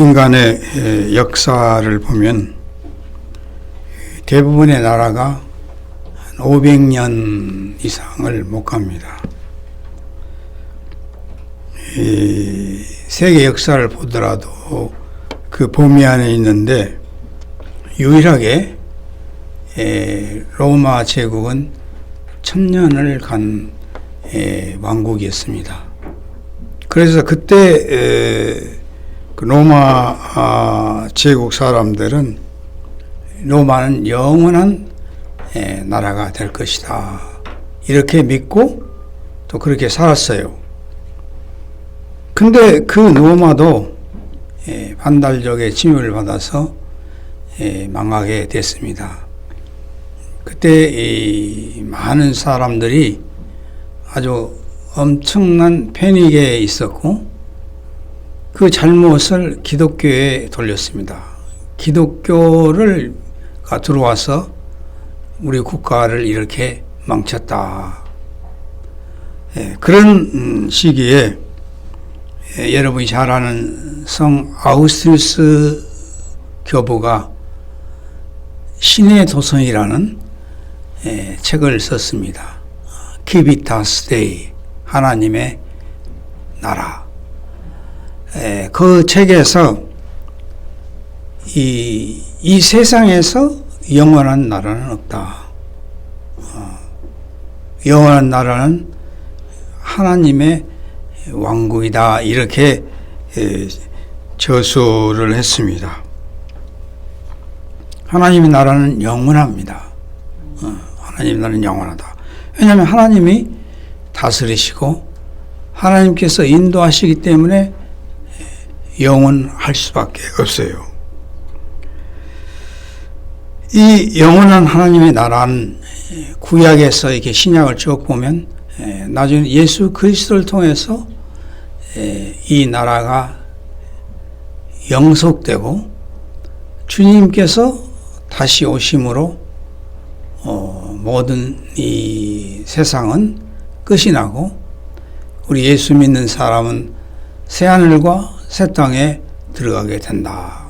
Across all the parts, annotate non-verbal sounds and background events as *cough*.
인간의 역사를 보면 대부분의 나라가 한 500년 이상을 못 갑니다. 이 세계 역사를 보더라도 그 범위 안에 있는데 유일하게 에, 로마 제국은 천년을 간 에, 왕국이었습니다. 그래서 그때 에, 그 로마 아, 제국 사람들은 로마는 영원한 에, 나라가 될 것이다. 이렇게 믿고 또 그렇게 살았어요. 근데 그 로마도 에, 반달적의 침입을 받아서 에, 망하게 됐습니다. 그때 이 많은 사람들이 아주 엄청난 패닉에 있었고 그 잘못을 기독교에 돌렸습니다. 기독교를 가 들어와서 우리 국가를 이렇게 망쳤다. 예, 그런 음, 시기에 예, 여러분이 잘 아는 성 아우스티스 교부가 신의 도성이라는 예, 책을 썼습니다. 키비타스 데이 하나님의 나라. 에, 그 책에서 이, 이 세상에서 영원한 나라는 없다. 어, 영원한 나라는 하나님의 왕국이다. 이렇게 에, 저수를 했습니다. 하나님의 나라는 영원합니다. 어, 하나님의 나라는 영원하다. 왜냐하면 하나님이 다스리시고 하나님께서 인도하시기 때문에 영원할 수밖에 없어요. 이 영원한 하나님의 나라는 구약에서 이렇게 신약을 쭉 보면 나중에 예수 그리스도를 통해서 이 나라가 영속되고 주님께서 다시 오심으로 어, 모든 이 세상은 끝이 나고 우리 예수 믿는 사람은 새 하늘과 새 땅에 들어가게 된다.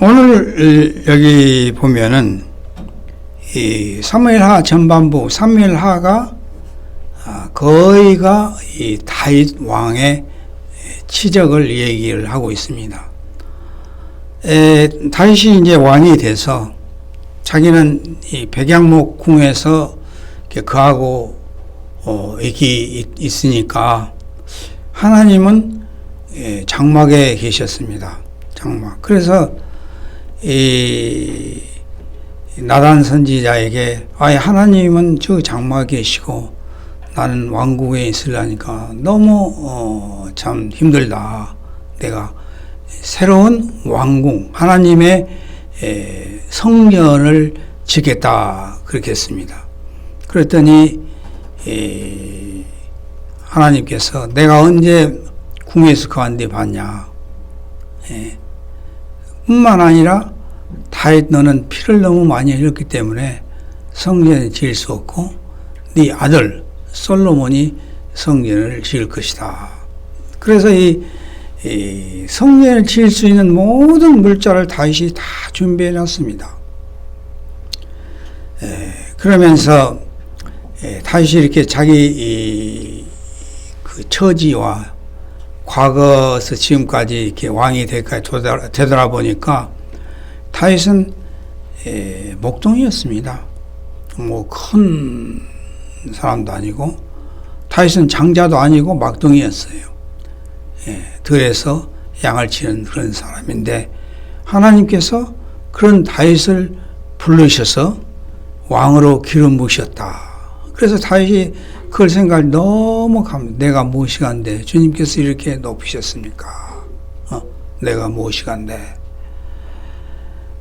오늘 여기 보면은 이 사무엘하 전반부 사무엘하가 아, 거의가 이 다윗 왕의 치적을 얘기를 하고 있습니다. 에, 다윗이 이제 왕이 돼서 자기는 이 백양목 궁에서 거하고 어, 이기 있으니까 하나님은 예, 장막에 계셨습니다. 장막. 그래서 이 나단 선지자에게 아예 하나님은 저 장막에 계시고 나는 왕국에 있으려니까 너무 어, 참 힘들다. 내가 새로운 왕궁 하나님의 에, 성전을 짓겠다 그렇게 했습니다. 그랬더니 에, 하나님께서 내가 언제 궁에서 그한테 봤냐 에, 뿐만 아니라 다윗 너는 피를 너무 많이 흘렸기 때문에 성전을 지을 수 없고 네 아들 솔로몬이 성전을 지을 것이다. 그래서 이, 이 성전을 지을 수 있는 모든 물자를 다윗이 다 준비해 놨습니다. 에, 그러면서 에, 다윗이 이렇게 자기 이, 그 처지와 과거에서 지금까지 이렇게 왕이 될까지 되돌아, 보니까 다윗은 에, 목동이었습니다. 뭐 큰 사람도 아니고 다윗은 장자도 아니고 막동이었어요. 예, 들에서 양을 치는 그런 사람인데 하나님께서 그런 다윗을 부르셔서 왕으로 기름 부으셨다. 그래서 다윗이 그걸 생각할 너무 감, 내가 무엇이간데 주님께서 이렇게 높이셨습니까? 어, 내가 무엇이간데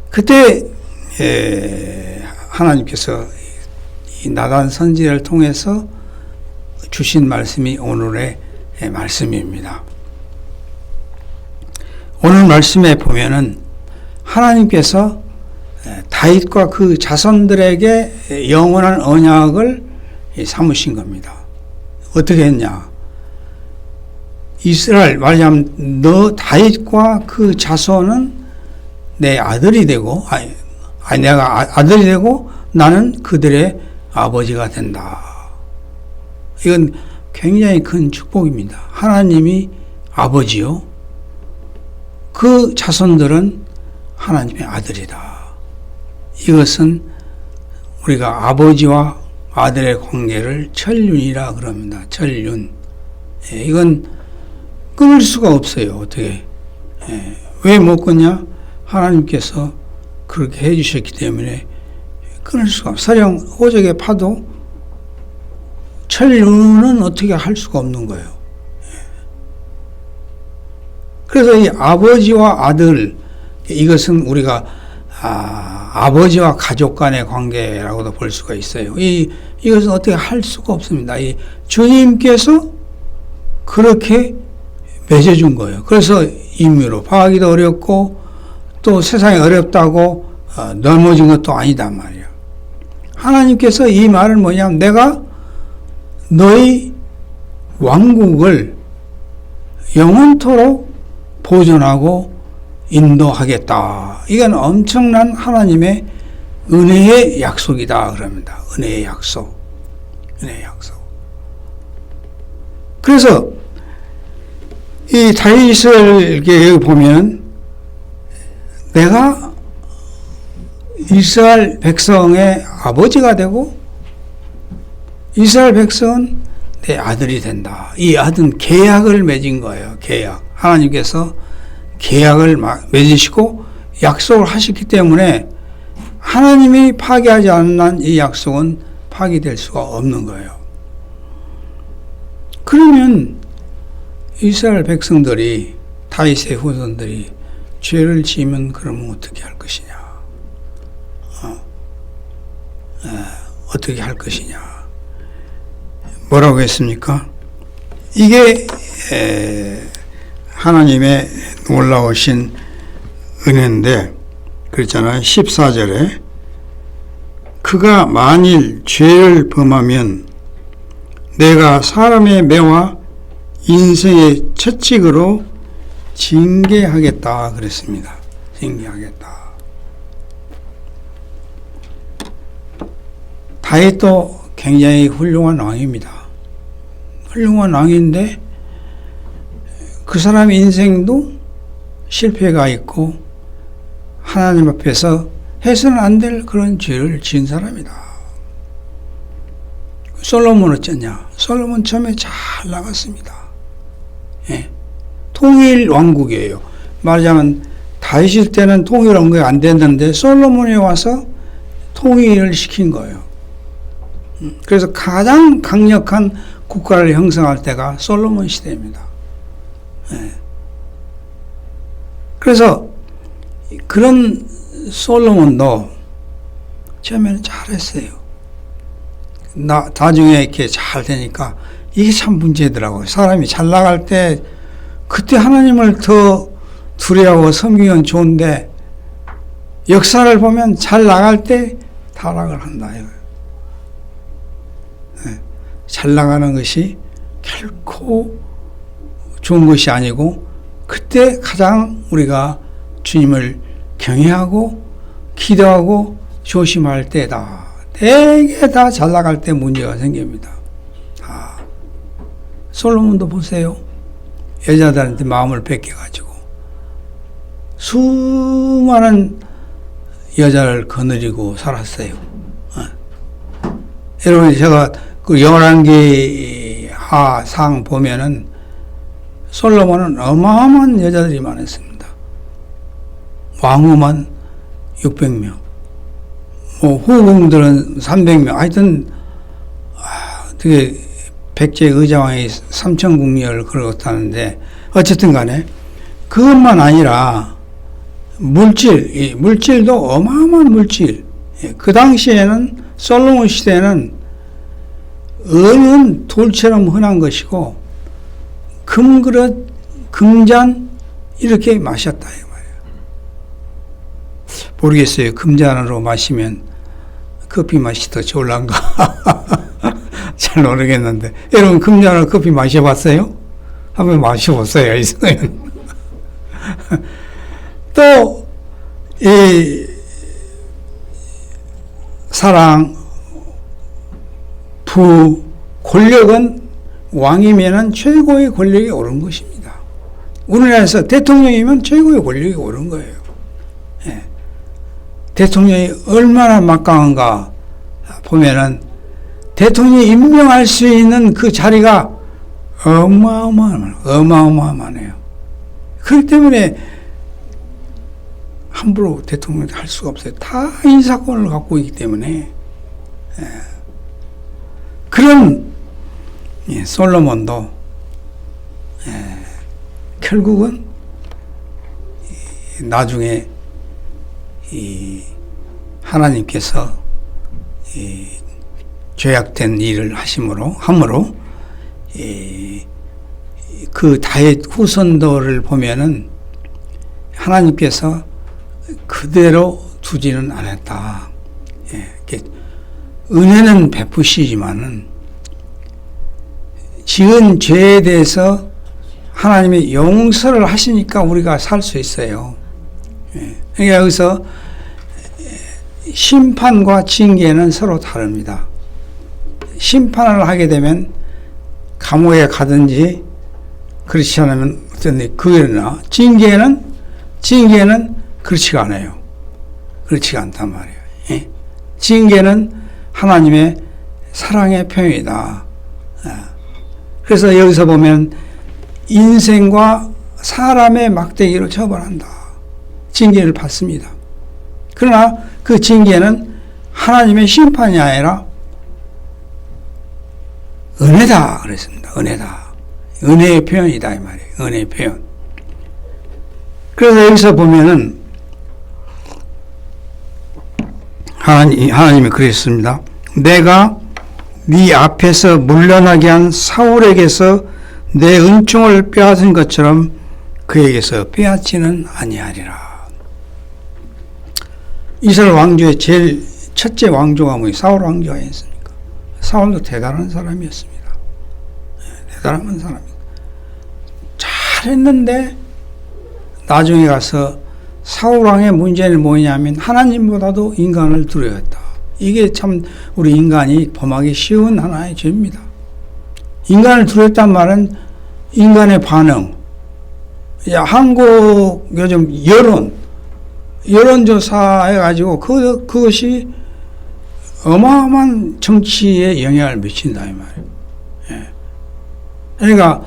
그때 예, 하나님께서 이 나단 선지를 통해서 주신 말씀이 오늘의 말씀입니다. 오늘 말씀에 보면은 하나님께서 다윗과 그 자손들에게 영원한 언약을 삼으신 겁니다. 어떻게 했냐? 이스라엘 말하자면 너 다윗과 그 자손은 내 아들이 되고 아니, 아니 내가 아- 아들이 되고 나는 그들의 아버지가 된다. 이건 굉장히 큰 축복입니다. 하나님이 아버지요. 그 자손들은 하나님의 아들이다. 이것은 우리가 아버지와 아들의 관계를 천륜이라 그럽니다. 천륜. 예, 이건 끊을 수가 없어요. 어떻게? 왜못 끊냐? 하나님께서 그렇게 해주셨기 때문에 끊을 수가 없. 서령 호적의 파도 천륜은 어떻게 할 수가 없는 거예요. 예. 그래서 이 아버지와 아들 이것은 우리가 아, 아버지와 가족 간의 관계라고도 볼 수가 있어요. 이 이것은 어떻게 할 수가 없습니다. 이 주님께서 그렇게 맺어준 거예요. 그래서 임의로 파하기도 어렵고 또 세상이 어렵다고 어, 넘어진 것도 아니단 말이야. 하나님께서 이 말을 뭐냐면 내가 너희 왕국을 영원토록 보존하고 인도하겠다. 이건 엄청난 하나님의 은혜의 약속이다. 그럽니다. 은혜의 약속. 은혜의 약속. 그래서 이 다윗을 보면 내가 이스라엘 백성의 아버지가 되고 이스라엘 백성은 내 아들이 된다. 이 아들은 계약을 맺은 거예요. 계약. 하나님께서 계약을 맺으시고 약속을 하셨기 때문에 하나님이 파기하지 않는 이 약속은 파기될 수가 없는 거예요. 그러면 이스라엘 백성들이 다윗의 후손들이 죄를 지으면 그러면 어떻게 할 것이냐? 어, 어 떻게 할 것이냐? 뭐라고 했습니까? 이게 에, 하나님의 놀라우신 은혜인데 그렇잖아요. 14절에 그가 만일 죄를 범하면 내가 사람의 매와 인생의 채찍으로 징계하겠다 그랬습니다. 징계하겠다. 다윗도 굉장히 훌륭한 왕입니다. 훌륭한 왕인데 그 사람 인생도 실패가 있고 하나님 앞에서 해서는 안 될 그런 죄를 지은 사람이다. 솔로몬 어쩌냐? 솔로몬 처음에 잘 나갔습니다. 예. 통일 왕국이에요. 말하자면 다윗일 때는 통일 왕국이 안 됐는데 솔로몬이 와서 통일을 시킨 거예요. 음, 그래서 가장 강력한 국가를 형성할 때가 솔로몬 시대입니다. 예. 그래서 그런 솔로몬도 처음에는 잘했어요. 나, 나중에 이렇게 잘 되니까 이게 참 문제더라고요. 사람이 잘 나갈 때 그때 하나님을 더 두려워 섬기면 좋은데 역사를 보면 잘 나갈 때 타락을 한다. 네. 잘 나가는 것이 결코 좋은 것이 아니고 그때 가장 우리가 주님을 경외하고 기도하고 조심할 때다. 대개 다잘 나갈 때 문제가 생깁니다. 아, 솔로몬도 보세요. 여자들한테 마음을 뺏겨가지고 수많은 여자를 거느리고 살았어요. 어. 여러분 제가 그 열왕기 하상 보면은 솔로몬은 어마어마한 여자들이 많았습니다. 왕후만 600명, 뭐 후궁들은 300명. 하여튼 아, 되게 백제 의자왕이 삼천궁녀를 그렇다는데 어쨌든 간에 그것만 아니라 물질, 이 물질도 어마어마한 물질. 예, 그 당시에는 솔로몬 시대는 은은 돌처럼 흔한 것이고 금그릇, 금잔 이렇게 마셨다 이 말이에요. 모르겠어요. 금잔으로 마시면 커피 맛이 더 좋을란가? *laughs* 잘 모르겠는데 여러분 금잔으로 커피 마셔봤어요? 한번 마셔보세요, 이승은. *laughs* 또, 이, 사랑, 부, 권력은 왕이면은 최고의 권력이 오른 것입니다. 우리나라에서 대통령이면 최고의 권력이 오른 거예요. 예. 대통령이 얼마나 막강한가 보면은 대통령이 임명할 수 있는 그 자리가 어마어마한, 어마어마하네요. 그렇기 때문에 함부로 대통령이 할 수가 없어요. 다 인사권을 갖고 있기 때문에. 예. 그런 예, 솔로몬도 예, 결국은 이, 나중에 이 하나님께서 이 죄악된 일을 하심으로 함으로 이, 그 다윗 후손들을 보면은 하나님께서 그대로 두지는 않았다. 예, 은혜는 베푸시지만은 지은 죄에 대해서 하나님이 용서를 하시니까 우리가 살 수 있어요. 예, 그러니까 여기서 심판과 징계는 서로 다릅니다. 심판을 하게 되면 감옥에 가든지 그렇지 않으면 어떤 그러나 징계는 징계는 그렇지가 않아요. 그렇지가 않단 말이에요. 예. 징계는 하나님의 사랑의 표현이다. 예. 그래서 여기서 보면 인생과 사람의 막대기로 처벌한다. 징계를 받습니다. 그러나 그 징계는 하나님의 심판이 아니라 은혜다 그랬습니다. 은혜다. 은혜의 표현이다 이 말이에요. 은혜의 표현. 그래서 여기서 보면은 하나님, 하나님이 그랬습니다. 내가 네 앞에서 물러나게 한 사울에게서 내 은총을 빼앗은 것처럼 그에게서 빼앗지는 아니하리라. 이스라엘 왕조의 제일 첫째 왕조가 뭐예요? 사울 왕조가 아니었습니까? 사울도 대단한 사람이었습니다. 네, 대단한 사람입니다. 잘했는데 나중에 가서 사울 왕의 문제는 뭐냐면 하나님보다도 인간을 두려웠다. 이게 참 우리 인간이 범하기 쉬운 하나의 죄입니다. 인간을 두려웠단 말은 인간의 반응. 야, 한국 요즘 여론, 여론조사 해가지고 그, 그것이 어마어마한 정치에 영향을 미친다, 이 말이에요. 예. 그러니까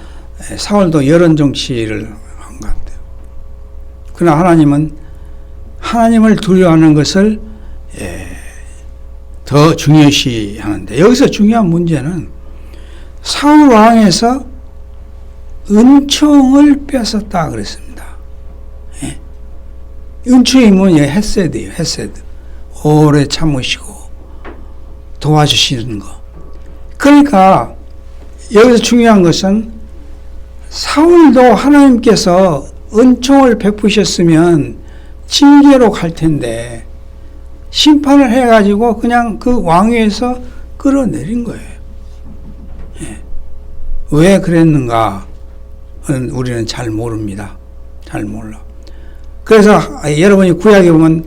사울도 여론 정치를 한 것 같아요. 그러나 하나님은 하나님을 두려워하는 것을 예, 더 중요시 하는데 여기서 중요한 문제는 사울 왕에서 은총을 뺏었다 그랬습니다. 예. 은총이 뭐냐 헤세드예요. 헤세드. 오래 참으시고 도와주시는 거. 그러니까 여기서 중요한 것은 사울도 하나님께서 은총을 베푸셨으면 징계로 갈 텐데 심판을 해가지고 그냥 그 왕위에서 끌어내린 거예요. 예. 왜 그랬는가? 우리는 잘 모릅니다. 잘 몰라. 그래서 여러분이 구약에 보면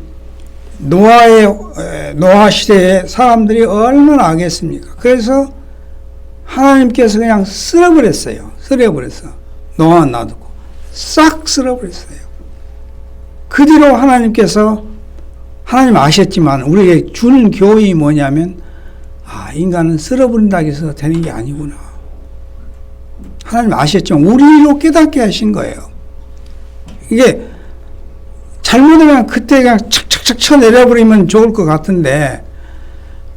노아의 노아 시대에 사람들이 얼마나 악했습니까? 그래서 하나님께서 그냥 쓸어버렸어요. 쓸어버렸어. 노아 놔두고 싹 쓸어버렸어요. 그 뒤로 하나님께서 하나님 아셨지만 우리에게 주는 교훈이 뭐냐면 아 인간은 쓸어버린다고 해서 되는 게 아니구나. 하나님 아셨지만 우리로 깨닫게 하신 거예요. 이게 잘못하면 그때 그냥 착착착 쳐 내려버리면 좋을 것 같은데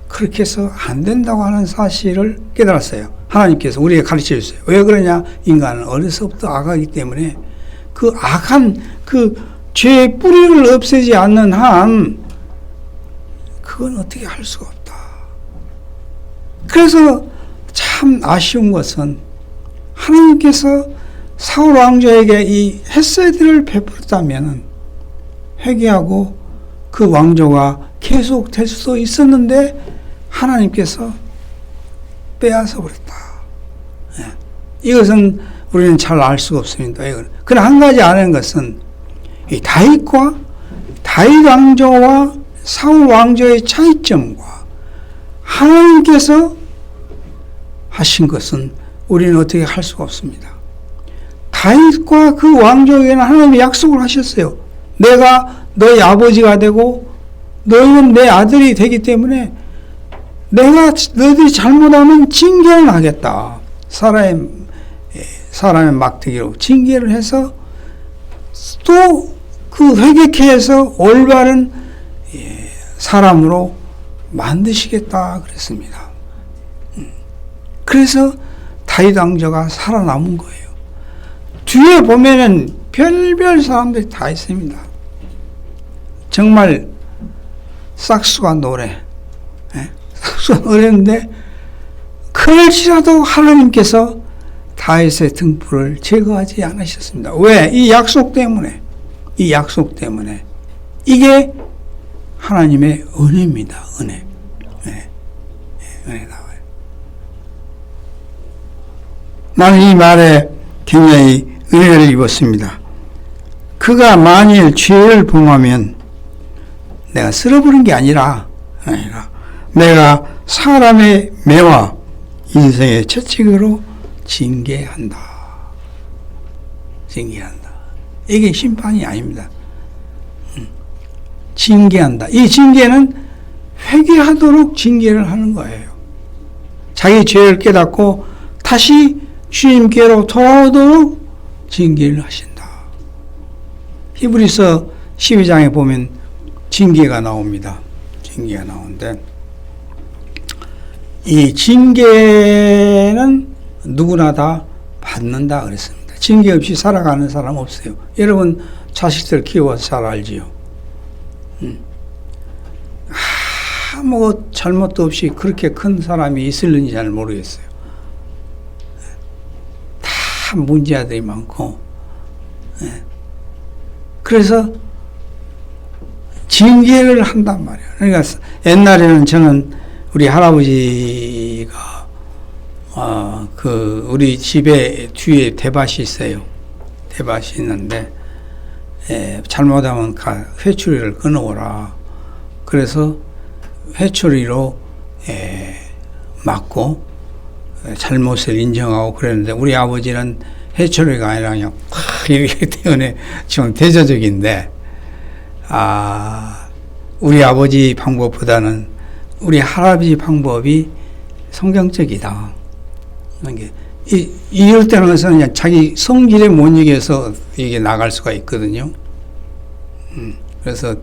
그렇게 해서 안 된다고 하는 사실을 깨달았어요. 하나님께서 우리에게 가르쳐 주세요. 왜 그러냐? 인간은 어려서부터 악하기 때문에 그 악한 그 죄의 뿌리를 없애지 않는 한 그건 어떻게 할 수가 없다. 그래서 참 아쉬운 것은 하나님께서 사울 왕조에게 이 햇세드를 베풀었다면 회개하고 그 왕조가 계속 될 수도 있었는데 하나님께서 빼앗아 버렸다. 예. 이것은 우리는 잘 알 수가 없습니다. 이거는. 그러나 한 가지 아는 것은 이 다윗과 다윗 왕조와 사울 왕조의 차이점과 하나님께서 하신 것은 우리는 어떻게 할 수가 없습니다. 다윗과 그 왕조에게는 하나님이 약속을 하셨어요. 내가 너희 아버지가 되고 너희는 내 아들이 되기 때문에 내가 너희들이 잘못하면 징계를 하겠다. 사람의 예, 사람의 막대기로 징계를 해서 또 그 회개케 해서 올바른 예, 사람으로 만드시겠다 그랬습니다. 음. 그래서 다윗 왕조가 살아남은 거예요. 뒤에 보면은 별별 사람들이 다 있습니다. 정말 싹수가 노래, 예? 싹수가 노래인데 그럴지라도 하나님께서 다윗의 등불을 제거하지 않으셨습니다. 왜? 이 약속 때문에. 이 약속 때문에. 이게 하나님의 은혜입니다. 은혜. 네. 네, 은혜 나와요. 나는 이 말에 굉장히 은혜를 입었습니다. 그가 만일 죄를 범하면 내가 쓸어버린 게 아니라, 아니라 내가 사람의 매와 인생의 채찍으로 징계한다. 징계한다. 이게 심판이 아닙니다. 음. 징계한다. 이 징계는 회개하도록 징계를 하는 거예요. 자기 죄를 깨닫고 다시 주님께로 돌아오도록 징계를 하신다. 히브리서 12장에 보면 징계가 나옵니다. 징계가 나오는데 이 징계는 누구나 다 받는다 그랬습니다. 징계 없이 살아가는 사람 없어요. 여러분 자식들 키워서 잘 알지요. 음. 아무 잘못도 없이 그렇게 큰 사람이 있을는지 잘 모르겠어요. 다 문제아들이 많고, 예. 그래서 징계를 한단 말이에요. 그러니까 옛날에는 저는 우리 할아버지가 어, 그 우리 집에 뒤에 대밭이 있어요. 대밭이 있는데 에, 잘못하면 가, 회초리를 끊어오라. 그래서 회초리로 에, 맞고 에, 잘못을 인정하고 그랬는데 우리 아버지는 회초리가 아니라 그냥 팍 이렇기 *laughs* 때문에 지금 대조적인데 아 우리 아버지 방법보다는 우리 할아버지 방법이 성경적이다. 이게 이, 때는 그냥 자기 성질에 못 이겨서 이게 나갈 수가 있거든요. 음, 그래서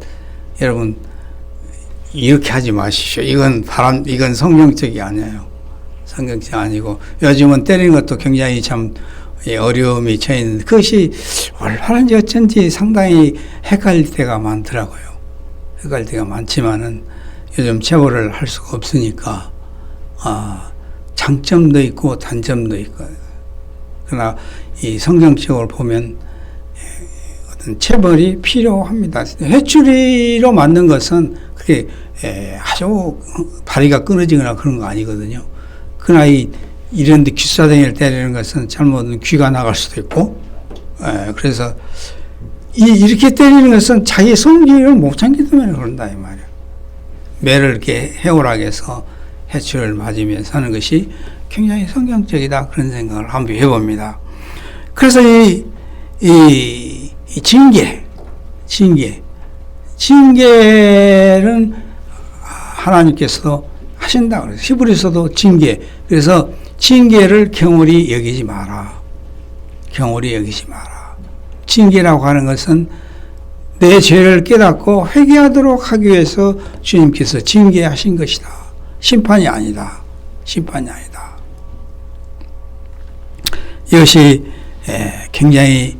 여러분 이렇게 하지 마십시오. 이건 바람, 이건 성경적이 아니에요. 성경적 아니고 요즘은 때리는 것도 굉장히 참 어려움이 처했는데 그것이 올바른지 어쩐지 상당히 헷갈릴 때가 많더라고요. 헷갈릴 때가 많지만은 요즘 체벌을 할 수가 없으니까 아, 장점도 있고 단점도 있고 그러나 이 성경적으로 보면 어떤 체벌이 필요합니다. 회초리로 맞는 것은 그게 아주 다리가 끊어지거나 그런 거 아니거든요. 그러나 이 이런 데 귀사댕이를 때리는 것은 잘못은 귀가 나갈 수도 있고 그래서 이, 이렇게 때리는 것은 자기 성질을 못 참기 때문에 그런다 이 말이야. 매를 이렇게 해오라게 해서 해초를 맞으면서 하는 것이 굉장히 성경적이다 그런 생각을 한번 해봅니다. 그래서 이, 이, 이 징계, 징계, 징계는 하나님께서 하신다 히브리서도 징계. 그래서 징계를 경홀히 여기지 마라. 경홀히 여기지 마라. 징계라고 하는 것은 내 죄를 깨닫고 회개하도록 하기 위해서 주님께서 징계하신 것이다. 심판이 아니다. 심판이 아니다. 이것이 굉장히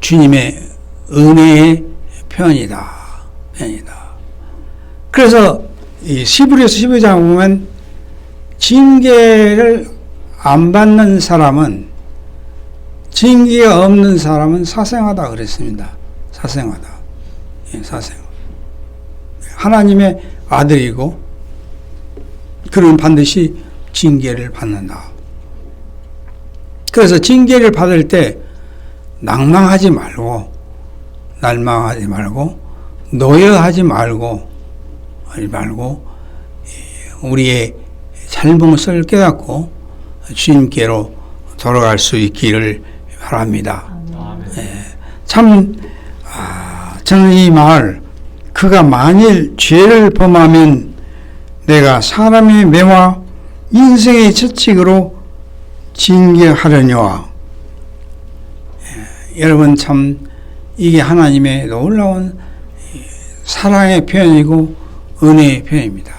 주님의 은혜의 편이다. 편이다. 그래서 이 시브리서 12장 보면 징계를 안 받는 사람은 징계가 없는 사람은 사생하다 그랬습니다. 사생하다. 예, 사생. 하나님의 아들이고 그는 반드시 징계를 받는다. 그래서 징계를 받을 때 낭망하지 말고 날망하지 말고 노여하지 말고 하지 말고 예, 우리의 잘못을 깨닫고 주님께로 돌아갈 수 있기를 바랍니다. 참 아, 저는 이 말 그가 만일 죄를 범하면 내가 사람의 매와 인생의 채찍으로 징계하려니와 예, 여러분 참 이게 하나님의 놀라운 사랑의 표현이고 은혜의 표현입니다.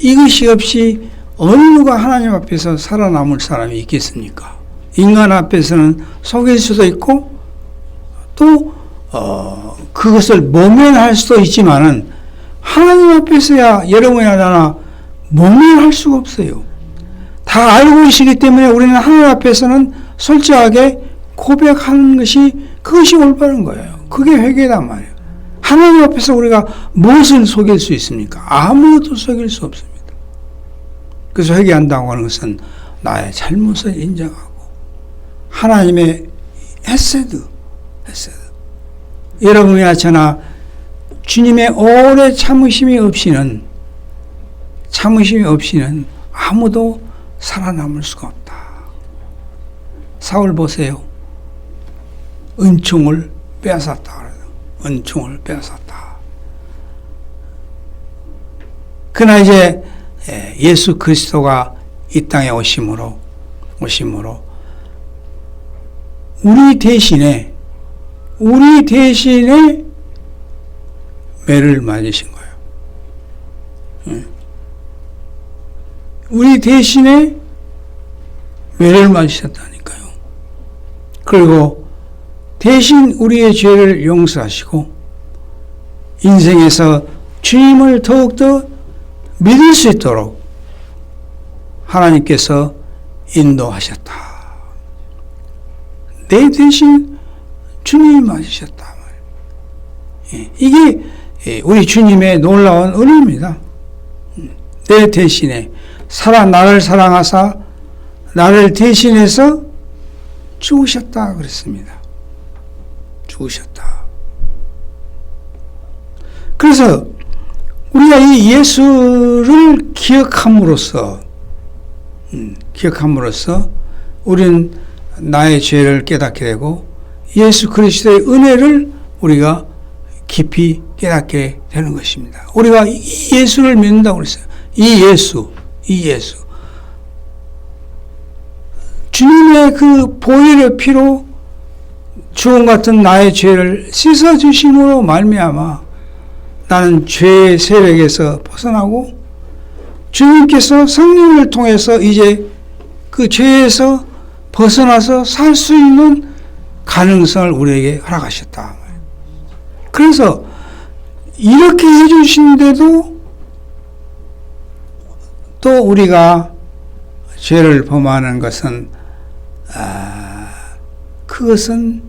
이것이 없이 어느 누가 하나님 앞에서 살아남을 사람이 있겠습니까? 인간 앞에서는 속일 수도 있고 또 어, 그것을 모면할 수도 있지만은 하나님 앞에서야 여러분이나 나나 모면할 수가 없어요. 다 알고 계시기 때문에 우리는 하나님 앞에서는 솔직하게 고백하는 것이 그것이 올바른 거예요. 그게 회개란 말이에요. 하나님 앞에서 우리가 무엇을 속일 수 있습니까? 아무것도 속일 수 없습니다. 그래서 회개한다고 하는 것은 나의 잘못을 인정하고 하나님의 헤세드, 헤세드. 여러분이나 저나 주님의 오래 참으심이 없이는 참으심이 없이는 아무도 살아남을 수가 없다. 사울 보세요. 은총을 빼앗았다. 은총을 빼앗았다. 그러나 이제 예, 예수 그리스도가 이 땅에 오심으로 오심으로 우리 대신에 우리 대신에 매를 맞으신 거예요. 예. 우리 대신에 매를 맞으셨다니까요. 그리고 대신 우리의 죄를 용서하시고 인생에서 주님을 더욱더 믿을 수 있도록 하나님께서 인도하셨다. 내 대신 주님이 맞으셨다. 예, 이게 예, 우리 주님의 놀라운 은혜입니다. 내 대신에 살아 나를 사랑하사 나를 대신해서 죽으셨다 그랬습니다. 죽으셨다. 그래서 우리가 이 예수를 기억함으로써 음, 기억함으로써 우리는 나의 죄를 깨닫게 되고 예수 그리스도의 은혜를 우리가 깊이 깨닫게 되는 것입니다. 우리가 이 예수를 믿는다고 그랬어요. 이 예수, 이 예수. 주님의 그 보혈의 피로 주홍 같은 나의 죄를 씻어 주심으로 말미암아 나는 죄의 세력에서 벗어나고 주님께서 성령을 통해서 이제 그 죄에서 벗어나서 살 수 있는 가능성을 우리에게 허락하셨다. 그래서 이렇게 해주신데도 또 우리가 죄를 범하는 것은 아, 그것은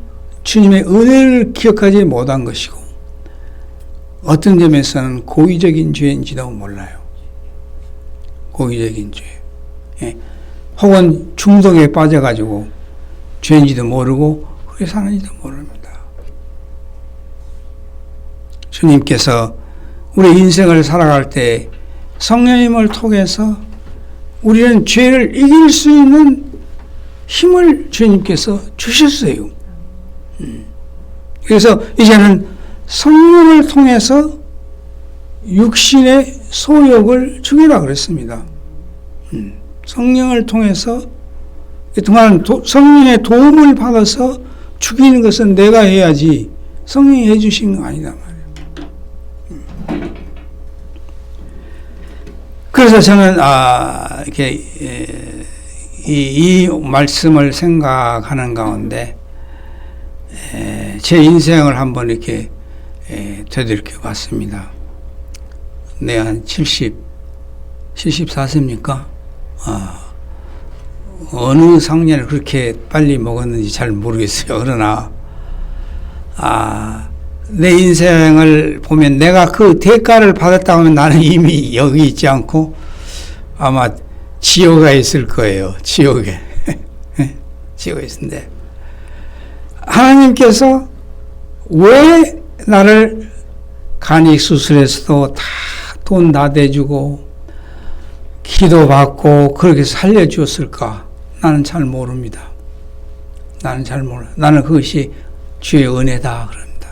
주님의 은혜를 기억하지 못한 것이고 어떤 점에서는 고의적인 죄인지도 몰라요. 고의적인 죄. 예. 혹은 중독에 빠져가지고 죄인지도 모르고 그렇게 사는지도 모릅니다. 주님께서 우리 인생을 살아갈 때 성령님을 통해서 우리는 죄를 이길 수 있는 힘을 주님께서 주셨어요. 음. 그래서 이제는 성령을 통해서 육신의 소욕을 죽이라 그랬습니다. 음. 성령을 통해서 그동안 성령의 도움을 받아서 죽이는 것은 내가 해야지 성령이 해주신 거 아니다 말이에요. 음. 그래서 저는 아 이렇게 이, 이 말씀을 생각하는 가운데 제 인생을 한번 이렇게 되돌켜 봤습니다. 내가 한 70, 74세입니까? 아, 어느 상년을 그렇게 빨리 먹었는지 잘 모르겠어요. *laughs* 그러나, 아, 내 인생을 보면 내가 그 대가를 받았다 하면 나는 이미 여기 있지 않고 아마 지옥에 있을 거예요. 지옥에. *laughs* 지고 있는데 하나님께서 왜 나를 간이 수술에서도 다 돈 다 대주고 기도받고 그렇게 살려주었을까? 나는 잘 모릅니다. 나는 잘 몰라. 나는 그것이 주의 은혜다 그럽니다.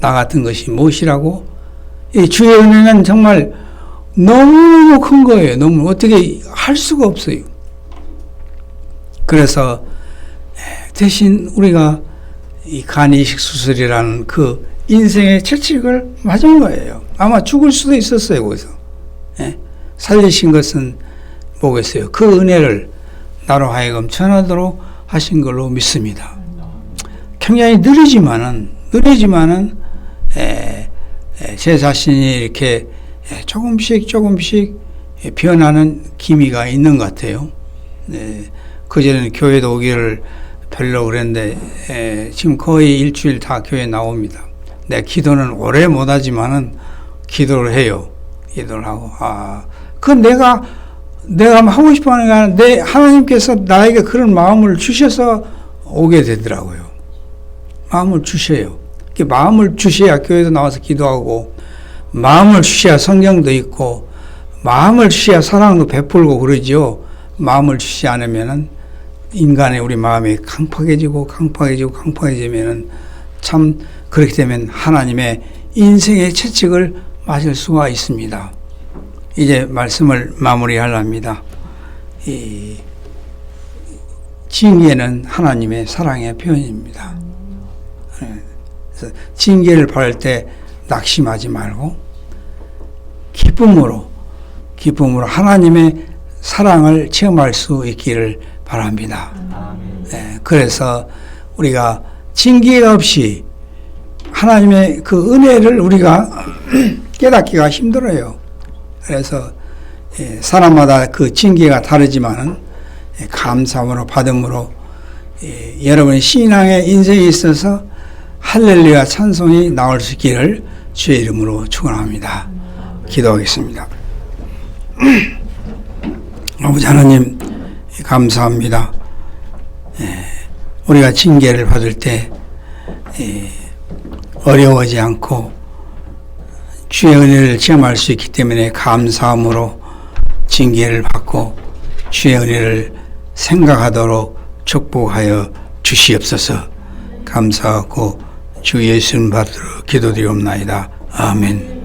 나 같은 것이 무엇이라고? 이 주의 은혜는 정말 너무너무 큰 거예요. 너무 어떻게 할 수가 없어요. 그래서 대신 우리가 이 간이식 수술이라는 그 인생의 채찍을 맞은 거예요. 아마 죽을 수도 있었어요, 거기서. 예? 살리신 것은 뭐겠어요? 그 은혜를 나로 하여금 전하도록 하신 걸로 믿습니다. 굉장히 느리지만은, 느리지만은, 에, 에, 제 자신이 이렇게 에, 조금씩 조금씩 에, 변하는 기미가 있는 것 같아요. 네, 그전에는 교회도 오기를 별로 그랬는데, 에, 지금 거의 일주일 다 교회 나옵니다. 내 기도는 오래 못하지만은 기도를 해요. 기도를 하고, 아, 그 내가, 내가 하고 싶어 하는 게 아니라 내 하나님께서 나에게 그런 마음을 주셔서 오게 되더라고요. 마음을 주셔요. 마음을 주셔야 교회도 나와서 기도하고, 마음을 주셔야 성경도 있고, 마음을 주셔야 사랑도 베풀고 그러죠. 마음을 주시지 않으면은 인간의 우리 마음이 강팍해지고 강팍해지고 강팍해지면은 참 그렇게 되면 하나님의 인생의 채찍을 맞을 수가 있습니다. 이제 말씀을 마무리하렵니다. 이 징계는 하나님의 사랑의 표현입니다. 예. 그래서 징계를 받을 때 낙심하지 말고 기쁨으로 기쁨으로 하나님의 사랑을 체험할 수 있기를 바랍니다. 예, 그래서 우리가 징계 없이 하나님의 그 은혜를 우리가 *clears throat* 깨닫기가 힘들어요. 그래서 예, 사람마다 그 징계가 다르지만은 예, 감사함으로 받음으로 예, 여러분의 신앙의 인생에 있어서 할렐루야 찬송이 나올 수 있기를 주의 이름으로 축원합니다. 기도하겠습니다. *clears throat* 아버지 하나님 감사합니다. 예, 우리가 징계를 받을 때 예, 어려워하지 않고 주의 은혜를 체험할 수 있기 때문에 감사함으로 징계를 받고 주의 은혜를 생각하도록 축복하여 주시옵소서 감사하고 주 예수님 받들어 기도드리옵나이다. 아멘.